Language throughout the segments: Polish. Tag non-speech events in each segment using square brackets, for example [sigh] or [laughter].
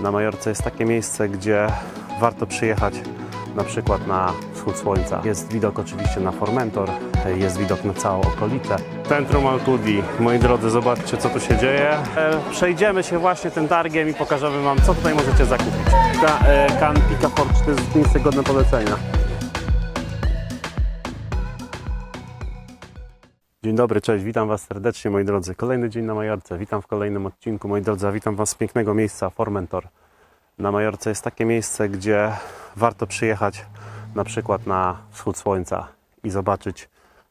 Na Majorce jest takie miejsce, gdzie warto przyjechać na przykład na wschód słońca. Jest widok oczywiście na Formentor, jest widok na całą okolicę. Centrum Alcudi. Moi drodzy, zobaczcie co tu się dzieje. E, Przejdziemy się właśnie tym targiem i pokażemy Wam, co tutaj możecie zakupić. Ka, e, Can Picafort to jest miejsce godne polecenia. Dobry, cześć, witam Was serdecznie moi drodzy. Kolejny dzień na Majorce, witam w kolejnym odcinku moi drodzy, witam Was z pięknego miejsca Formentor. Na Majorce jest takie miejsce, gdzie warto przyjechać na przykład na wschód słońca i zobaczyć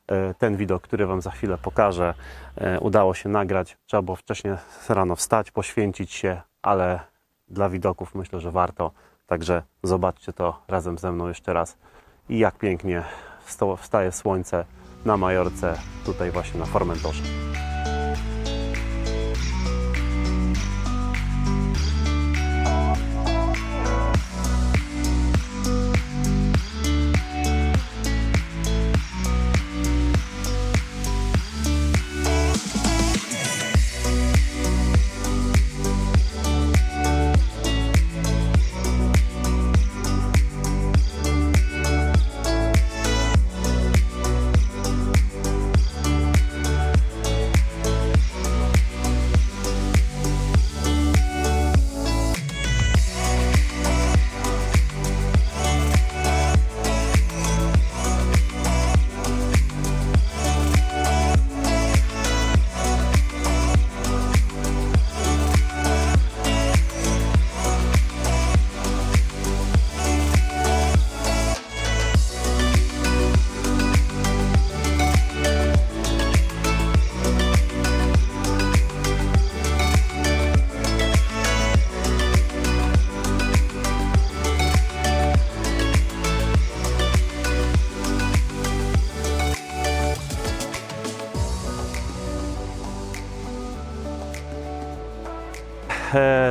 e, ten widok, który Wam za chwilę pokażę. E, Udało się nagrać, trzeba było wcześniej rano wstać, poświęcić się, ale dla widoków myślę, że warto. Także zobaczcie to razem ze mną jeszcze raz i jak pięknie wsta- wstaje słońce na Majorce, tutaj właśnie na Formentorze.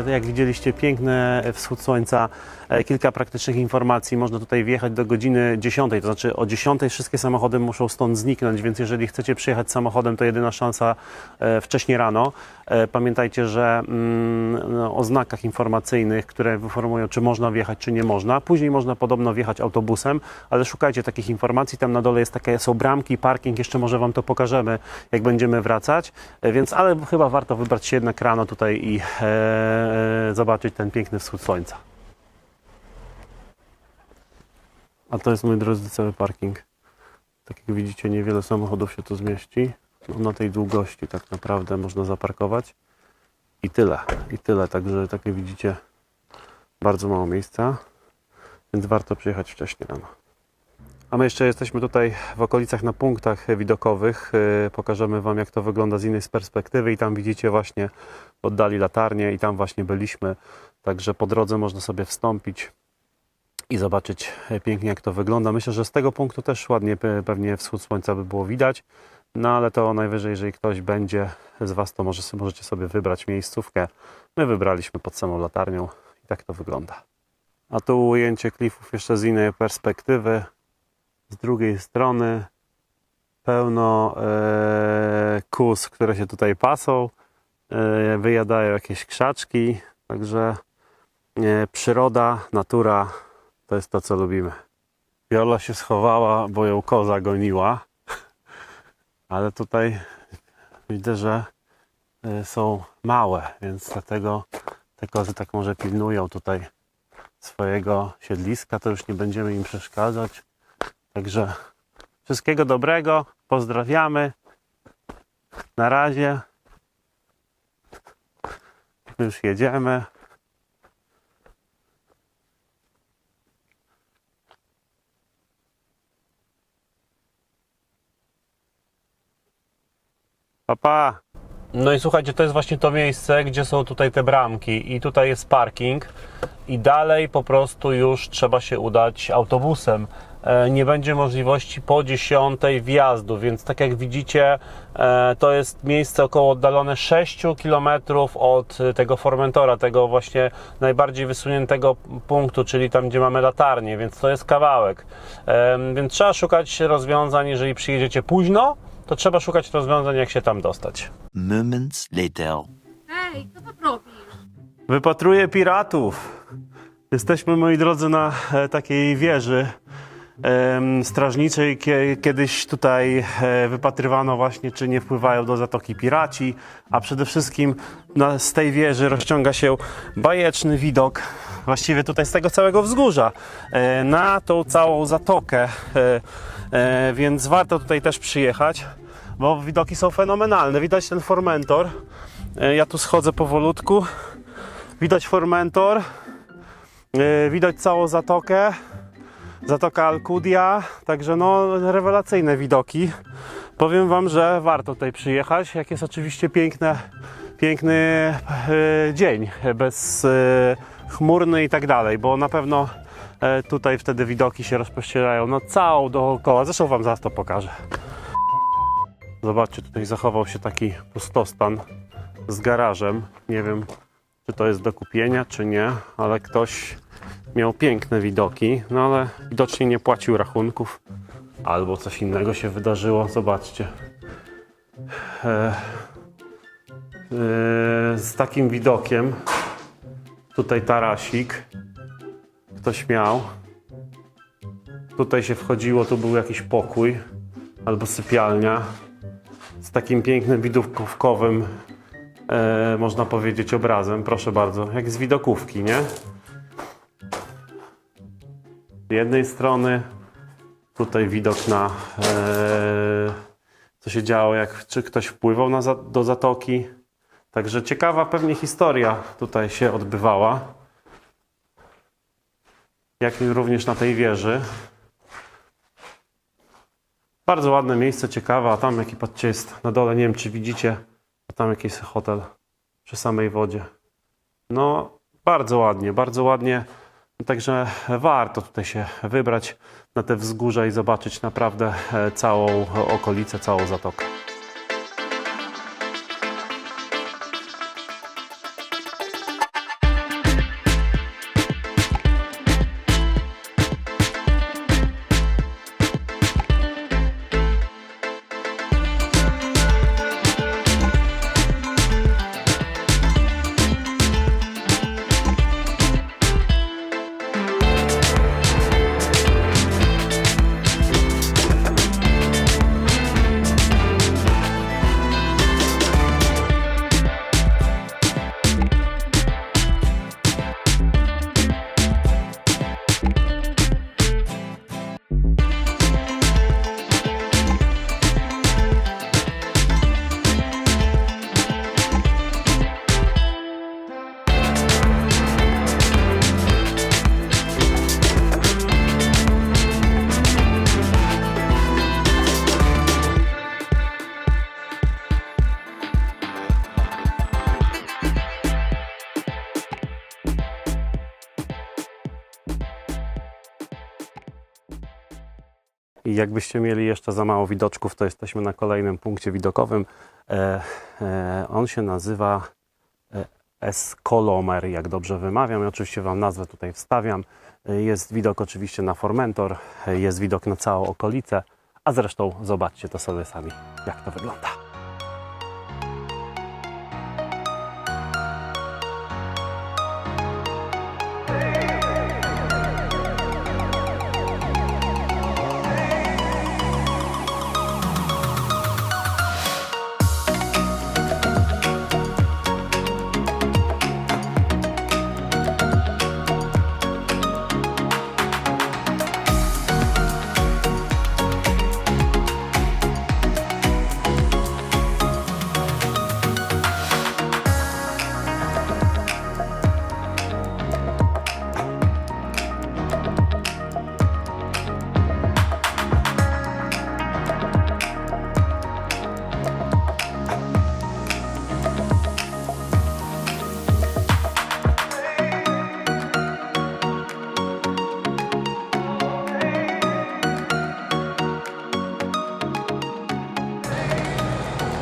Jak widzieliście, piękny wschód słońca, e, kilka praktycznych informacji. Można tutaj wjechać do godziny 10, to znaczy o 10 wszystkie samochody muszą stąd zniknąć, więc jeżeli chcecie przyjechać samochodem, to jedyna szansa e, wcześniej rano. E, Pamiętajcie, że mm, no, o znakach informacyjnych, które informują, czy można wjechać, czy nie można. Później można podobno wjechać autobusem, ale szukajcie takich informacji. Tam na dole jest takie, są bramki, parking, jeszcze może Wam to pokażemy, jak będziemy wracać. Więc, ale chyba warto wybrać się jednak rano tutaj i zobaczyć ten piękny wschód słońca. A to jest, moi drodzy, cały parking. Tak jak widzicie, niewiele samochodów się tu zmieści. No, na tej długości tak naprawdę można zaparkować. I tyle, i tyle. Także tak jak widzicie, bardzo mało miejsca, więc warto przyjechać wcześniej rano. A my jeszcze jesteśmy tutaj w okolicach na punktach widokowych. Yy, Pokażemy Wam, jak to wygląda z innej perspektywy. I tam widzicie właśnie oddali latarnię i tam właśnie byliśmy. Także po drodze można sobie wstąpić i zobaczyć e, pięknie, jak to wygląda. Myślę, że z tego punktu też ładnie pe- pewnie wschód słońca by było widać. No ale to najwyżej, jeżeli ktoś będzie z Was, to może, możecie sobie wybrać miejscówkę. My wybraliśmy pod samą latarnią i tak to wygląda. A tu ujęcie klifów jeszcze z innej perspektywy. Z drugiej strony pełno e, kus, które się tutaj pasą. E, wyjadają jakieś krzaczki. Także e, przyroda, natura to jest to, co lubimy. Viola się schowała, bo ją koza goniła. [laughs] Ale tutaj widzę, że y, są małe, więc dlatego te kozy tak może pilnują tutaj swojego siedliska, to już nie będziemy im przeszkadzać. Także wszystkiego dobrego, pozdrawiamy. Na razie. Już jedziemy. Pa, pa. No i słuchajcie, to jest właśnie to miejsce, gdzie są tutaj te bramki i tutaj jest parking i dalej po prostu już trzeba się udać autobusem. E, Nie będzie możliwości po 10 wjazdu, więc tak jak widzicie, e, to jest miejsce około oddalone 6 km od e, tego Formentora, tego właśnie najbardziej wysuniętego punktu, czyli tam, gdzie mamy latarnię, więc to jest kawałek. Więc trzeba szukać rozwiązań, jeżeli przyjedziecie późno, to trzeba szukać rozwiązań, jak się tam dostać. Moments later. Hej, co tam robisz? Wypatruję piratów. Jesteśmy, moi drodzy, na takiej wieży strażniczej. Kie- Kiedyś tutaj e, wypatrywano właśnie, czy nie wpływają do zatoki piraci, a przede wszystkim z tej wieży rozciąga się bajeczny widok, właściwie tutaj z tego całego wzgórza, e, na tą całą zatokę, e, więc warto tutaj też przyjechać, bo widoki są fenomenalne. Widać ten Formentor. Ja tu schodzę powolutku. Widać Formentor, widać całą zatokę, zatoka Alcudia, także no rewelacyjne widoki. Powiem Wam, że warto tutaj przyjechać, jak jest oczywiście piękne, piękny yy, dzień, bez yy, chmurny i tak dalej, bo na pewno yy, tutaj wtedy widoki się rozpościerają no całą dookoła, zresztą Wam zaraz to pokażę. Zobaczcie, tutaj zachował się taki pustostan z garażem, nie wiem czy to jest do kupienia, czy nie, ale ktoś miał piękne widoki, no ale widocznie nie płacił rachunków, albo coś innego się wydarzyło. Zobaczcie. E, e, z takim widokiem, tutaj tarasik, ktoś miał. Tutaj się wchodziło, tu był jakiś pokój albo sypialnia z takim pięknym widokówkowym e, można powiedzieć, obrazem, proszę bardzo, jak z widokówki, nie? Z jednej strony tutaj widok na e, co się działo, jak czy ktoś wpływał na, do zatoki. Także ciekawa pewnie historia tutaj się odbywała. Jak również na tej wieży. Bardzo ładne miejsce, ciekawe, a tam jaki patrzcie jest na dole, nie wiem czy widzicie, a tam jakiś hotel przy samej wodzie. No, bardzo ładnie, bardzo ładnie. Także warto tutaj się wybrać na te wzgórza i zobaczyć naprawdę e, całą okolicę, całą zatokę. I jakbyście mieli jeszcze za mało widoczków, to jesteśmy na kolejnym punkcie widokowym. E, e, on się nazywa e, Escolomer, jak dobrze wymawiam. I oczywiście Wam nazwę tutaj wstawiam. E, Jest widok oczywiście na Formentor, e, jest widok na całą okolicę, a zresztą zobaczcie to sobie sami, jak to wygląda.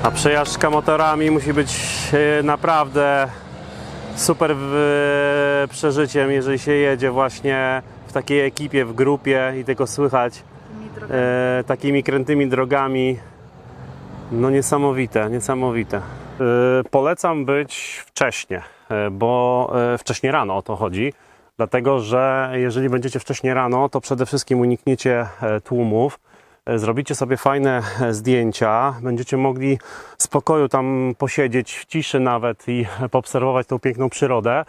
A przejażdżka motorami musi być e, naprawdę super w- przeżyciem, jeżeli się jedzie właśnie w takiej ekipie, w grupie i tylko słychać e, takimi krętymi drogami. No niesamowite, niesamowite. Polecam być wcześnie, bo y, wcześnie rano o to chodzi. Dlatego, że jeżeli będziecie wcześnie rano, to przede wszystkim unikniecie e, tłumów. E, Zrobicie sobie fajne e, zdjęcia, będziecie mogli w spokoju tam posiedzieć, w ciszy nawet i poobserwować tą piękną przyrodę,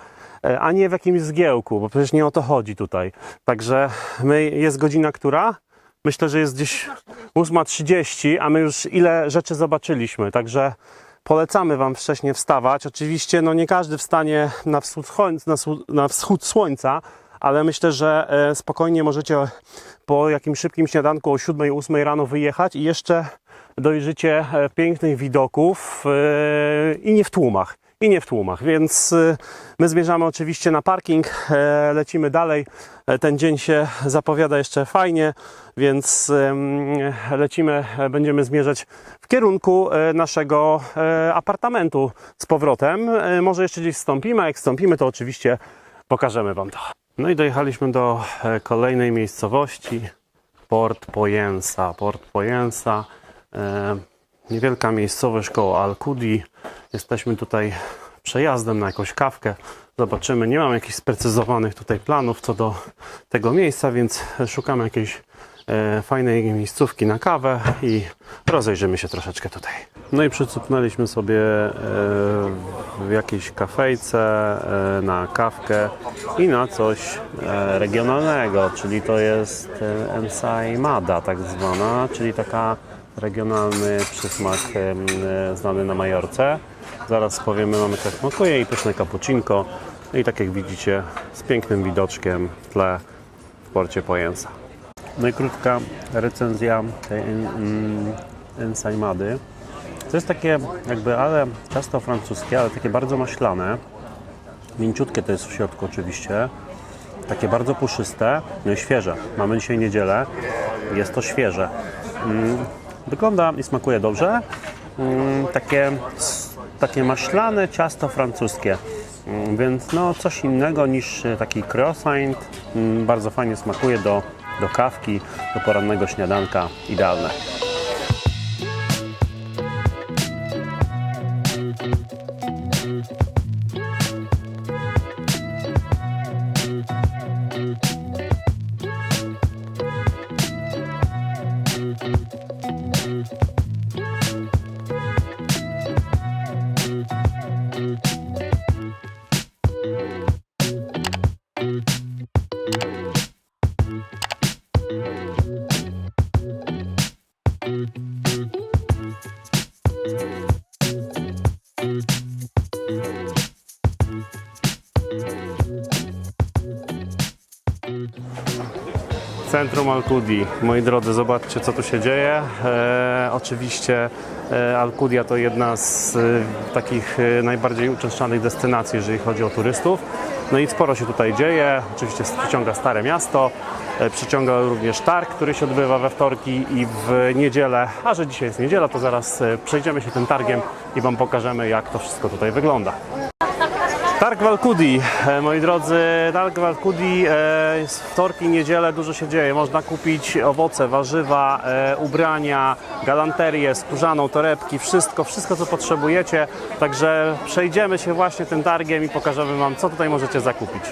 e, a nie w jakimś zgiełku, bo przecież nie o to chodzi tutaj. Także my, jest godzina która? Myślę, że jest gdzieś 8.30, a my już ile rzeczy zobaczyliśmy, także polecamy Wam wcześniej wstawać. Oczywiście no nie każdy wstanie na wschód, na wschód słońca, ale myślę, że e, spokojnie możecie po jakimś szybkim śniadanku o 7-8 rano wyjechać i jeszcze dojrzycie e, pięknych widoków e, i nie w tłumach. I nie w tłumach, więc my zmierzamy oczywiście na parking, lecimy dalej. Ten dzień się zapowiada jeszcze fajnie, więc lecimy, będziemy zmierzać w kierunku naszego apartamentu z powrotem. Może jeszcze gdzieś wstąpimy, a jak wstąpimy, to oczywiście pokażemy Wam to. No i dojechaliśmy do e, kolejnej miejscowości, Port Poyensa. Port Poyensa, e, niewielka miejscowość koło Alcudi. Jesteśmy tutaj przejazdem na jakąś kawkę. Zobaczymy, nie mam jakichś sprecyzowanych tutaj planów co do tego miejsca, więc szukamy jakiejś fajnej miejscówki na kawę i rozejrzymy się troszeczkę tutaj. No i przycupnęliśmy sobie e, w jakiejś kafejce e, na kawkę i na coś e, regionalnego, czyli to jest e, ensaimada tak zwana, czyli taka regionalny przysmak e, znany na Majorce. Zaraz powiemy wam jak smakuje i pyszne cappuccinko. No i tak jak widzicie z pięknym widoczkiem w tle w porcie Pojensa. No i krótka recenzja tej mm, ensaimady. To jest takie jakby, ale ciasto francuskie, ale takie bardzo maślane. Mięciutkie to jest w środku oczywiście. Takie bardzo puszyste, no i świeże. Mamy dzisiaj niedzielę, jest to świeże. Mm, Wygląda i smakuje dobrze. Mm, Takie, takie maślane ciasto francuskie. Więc no coś innego niż e, taki croissant. Bardzo fajnie smakuje do, do kawki, do porannego śniadanka. Idealne. Centrum Alcudi. Moi drodzy, zobaczcie co tu się dzieje. E, oczywiście e, Alcudia to jedna z e, takich e, najbardziej uczęszczanych destynacji, jeżeli chodzi o turystów. No i sporo się tutaj dzieje. Oczywiście przyciąga Stare Miasto, e, przyciąga również targ, który się odbywa we wtorki i w niedzielę. A że dzisiaj jest niedziela, to zaraz e, przejdziemy się tym targiem i Wam pokażemy, jak to wszystko tutaj wygląda. Targ w Alcudi, e, moi drodzy, targ w Alcudi, e, wtorki, niedzielę, dużo się dzieje. Można kupić owoce, warzywa, e, ubrania, galanterię, skórzaną, torebki, wszystko, wszystko co potrzebujecie. Także przejdziemy się właśnie tym targiem i pokażemy Wam, co tutaj możecie zakupić.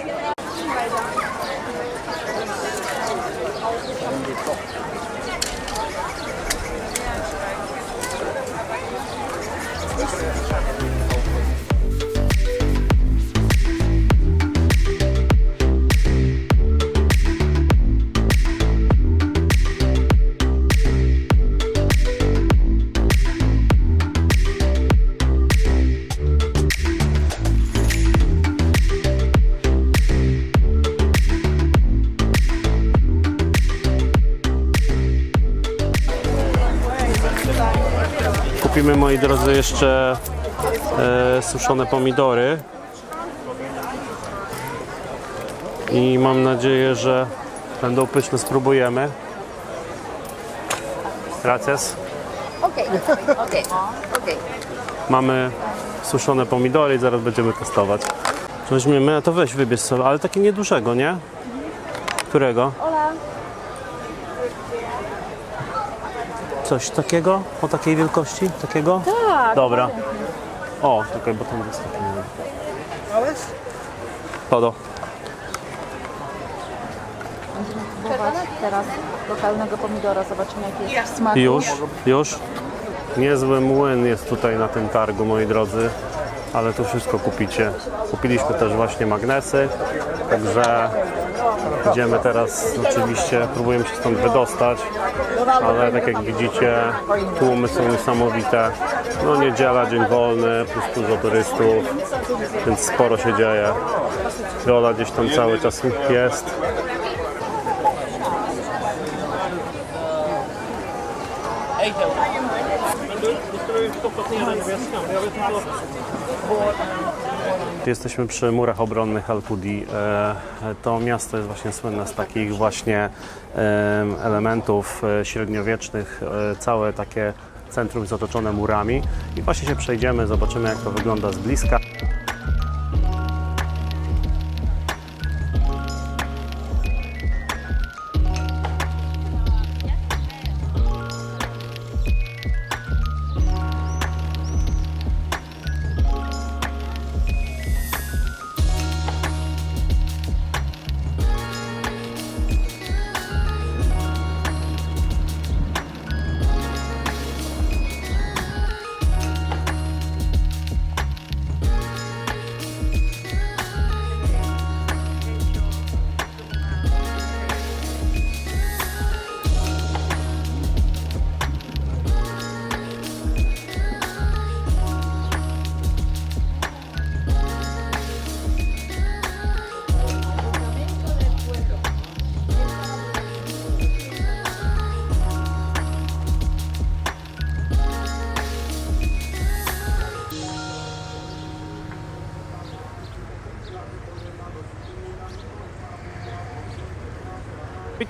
Moi drodzy, jeszcze e, suszone pomidory. I mam nadzieję, że będą pyszne. Spróbujemy. Gracias. Okej, okej, okej. Mamy suszone pomidory i zaraz będziemy testować. Weźmiemy, a to weź wybierz sobie, ale takie niedużego, nie? Którego? Coś takiego? O takiej wielkości? Takiego? Tak. Dobra. O, czekaj, bo tam wystąpiłem. Todo. Będziemy próbować teraz lokalnego pomidora. Zobaczymy jaki jest w smaku. Już, już. Niezły młyn jest tutaj na tym targu, moi drodzy, ale tu wszystko kupicie. Kupiliśmy też właśnie magnesy, także idziemy teraz, oczywiście próbujemy się stąd wydostać, ale tak jak widzicie, tłumy są niesamowite. No niedziela, dzień wolny, plus dużo turystów, więc sporo się dzieje. Rola gdzieś tam cały czas jest. Jesteśmy przy murach obronnych Al-Qudi. E, To miasto jest właśnie słynne z takich właśnie em, elementów e, średniowiecznych. E, Całe takie centrum jest otoczone murami. I właśnie się przejdziemy, zobaczymy jak to wygląda z bliska.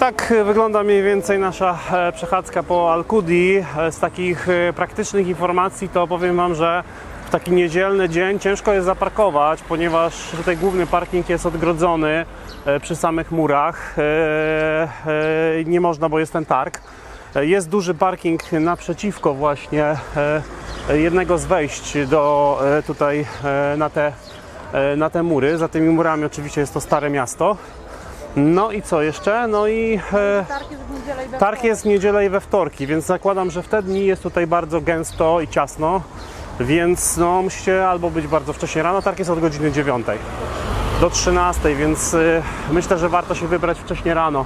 Tak e, wygląda mniej więcej nasza e, przechadzka po Al-Qudi. E, Z takich praktycznych informacji to powiem Wam, że w taki niedzielny dzień ciężko jest zaparkować, ponieważ tutaj główny parking jest odgrodzony przy samych murach. Nie można, bo jest ten targ. Jest duży parking naprzeciwko właśnie jednego z wejść do tutaj na te, na te mury. Za tymi murami oczywiście jest to stare miasto. No i co jeszcze? No i e, Targ jest w niedzielę i we targ jest w niedzielę i we wtorki, więc zakładam, że w te dni jest tutaj bardzo gęsto i ciasno, więc no musicie albo być bardzo wcześnie rano, targ jest od godziny 9 do 13, więc e, myślę, że warto się wybrać wcześnie rano.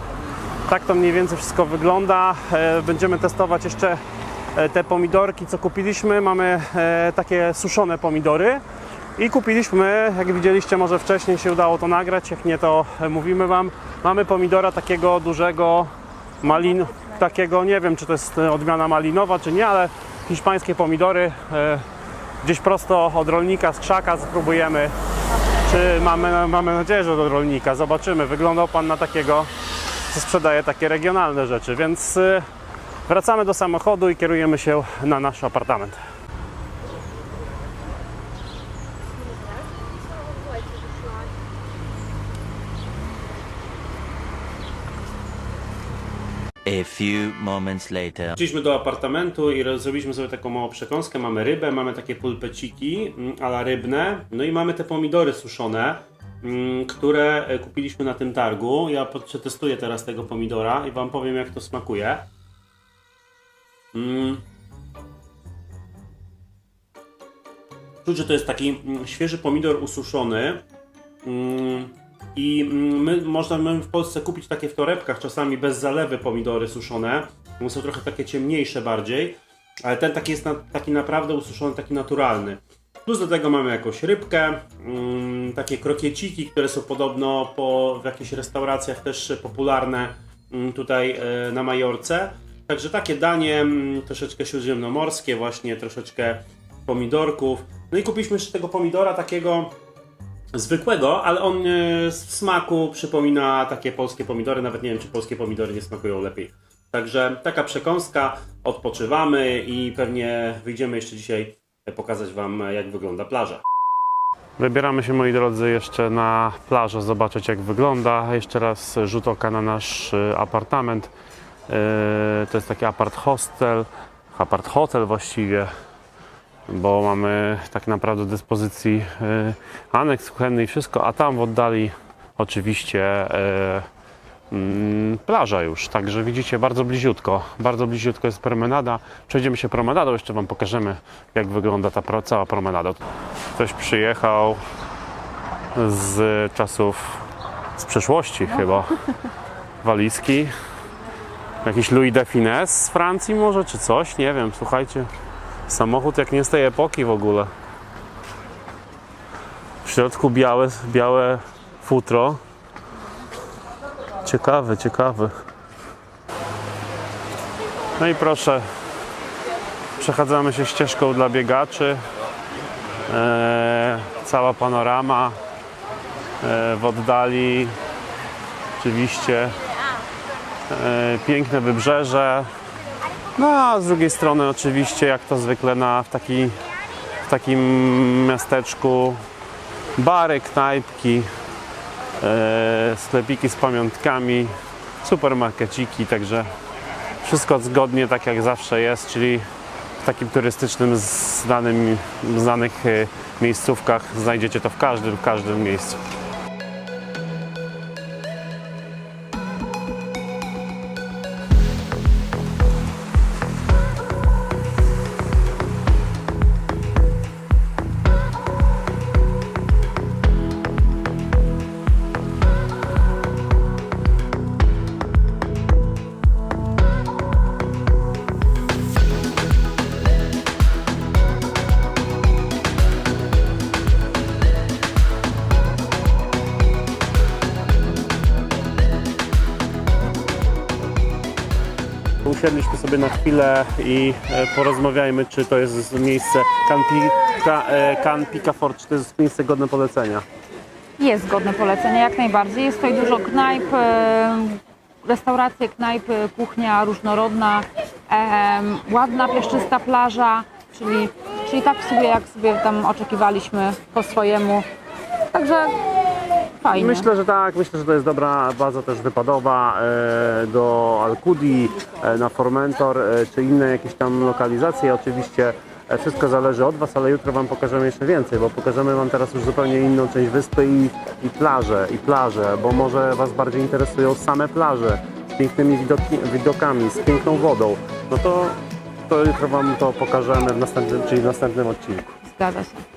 Tak to mniej więcej wszystko wygląda. E, Będziemy testować jeszcze e, te pomidorki, co kupiliśmy. Mamy e, takie suszone pomidory. I kupiliśmy, jak widzieliście, może wcześniej się udało to nagrać, jak nie to e, mówimy Wam. Mamy pomidora takiego dużego, malin, takiego, nie wiem czy to jest e, odmiana malinowa czy nie, ale hiszpańskie pomidory e, gdzieś prosto od rolnika z krzaka spróbujemy. Czy mamy, mamy nadzieję, że od rolnika. Zobaczymy. Wyglądał Pan na takiego, co sprzedaje takie regionalne rzeczy, więc wracamy do samochodu i kierujemy się na nasz apartament. A few moments later. Wróciliśmy do apartamentu i zrobiliśmy sobie taką małą przekąskę. Mamy rybę, mamy takie pulpeciki mm, ala rybne, no i mamy te pomidory suszone, mm, które e, kupiliśmy na tym targu. Ja przetestuję teraz tego pomidora i Wam powiem jak to smakuje. Mm. Czuć, że to jest taki mm, świeży pomidor ususzony. I mm, my, można my w Polsce kupić takie w torebkach, czasami bez zalewy pomidory suszone. One są trochę takie ciemniejsze bardziej, ale ten taki jest na, taki naprawdę ususzony, taki naturalny. Plus do tego mamy jakąś rybkę, mm, takie krokieciki, które są podobno po, w jakichś restauracjach też popularne mm, tutaj e, na Majorce. Także takie danie mm, troszeczkę śródziemnomorskie, właśnie troszeczkę pomidorków. No i kupiliśmy jeszcze tego pomidora takiego zwykłego, ale on e, w smaku przypomina takie polskie pomidory. Nawet nie wiem, czy polskie pomidory nie smakują lepiej. Także taka przekąska, odpoczywamy i pewnie wyjdziemy jeszcze dzisiaj e, pokazać Wam, e, jak wygląda plaża. Wybieramy się, moi drodzy, jeszcze na plażę, zobaczyć jak wygląda. Jeszcze raz rzut oka na nasz apartament. To jest taki apart hostel, apart hotel właściwie. Bo mamy tak naprawdę do dyspozycji e, aneks kuchenny i wszystko, a tam w oddali oczywiście e, mm, plaża już, także widzicie bardzo bliziutko, bardzo bliziutko jest promenada. Przejdziemy się promenadą, jeszcze Wam pokażemy jak wygląda ta cała promenada. Ktoś przyjechał z czasów, z przeszłości chyba, walizki. Jakiś Louis de Finesse z Francji może, czy coś, nie wiem, słuchajcie. Samochód jak nie z tej epoki w ogóle. W środku białe, białe futro. Ciekawy, ciekawy. No i proszę, przechadzamy się ścieżką dla biegaczy. Eee, cała panorama. Eee, w oddali oczywiście e, piękne wybrzeże. No a z drugiej strony oczywiście jak to zwykle na, w, taki, w takim miasteczku bary, knajpki, e, sklepiki z pamiątkami, supermarkeciki, także wszystko zgodnie tak jak zawsze jest, czyli w takim turystycznym, znanym, znanych e, miejscówkach znajdziecie to w każdym, w każdym miejscu. Usiedliśmy sobie na chwilę i e, porozmawiajmy, czy to jest miejsce e, Can Picafort, czy to jest miejsce godne polecenia. Jest godne polecenie, jak najbardziej. Jest tutaj dużo knajp, e, restauracje, knajpy, kuchnia różnorodna, e, ładna, pieszczysta plaża, czyli, czyli tak sobie, jak sobie tam oczekiwaliśmy po swojemu. Także fajnie. Myślę, że tak, myślę, że to jest dobra baza też wypadowa e, do Alcudi, e, na Formentor, e, czy inne jakieś tam lokalizacje. Oczywiście e, wszystko zależy od Was, ale jutro Wam pokażemy jeszcze więcej, bo pokażemy Wam teraz już zupełnie inną część wyspy i, i plaże, i plaże, bo może Was bardziej interesują same plaże z pięknymi widoki, widokami, z piękną wodą. No to, to jutro Wam to pokażemy w następnym, czyli w następnym odcinku. Zgadza się.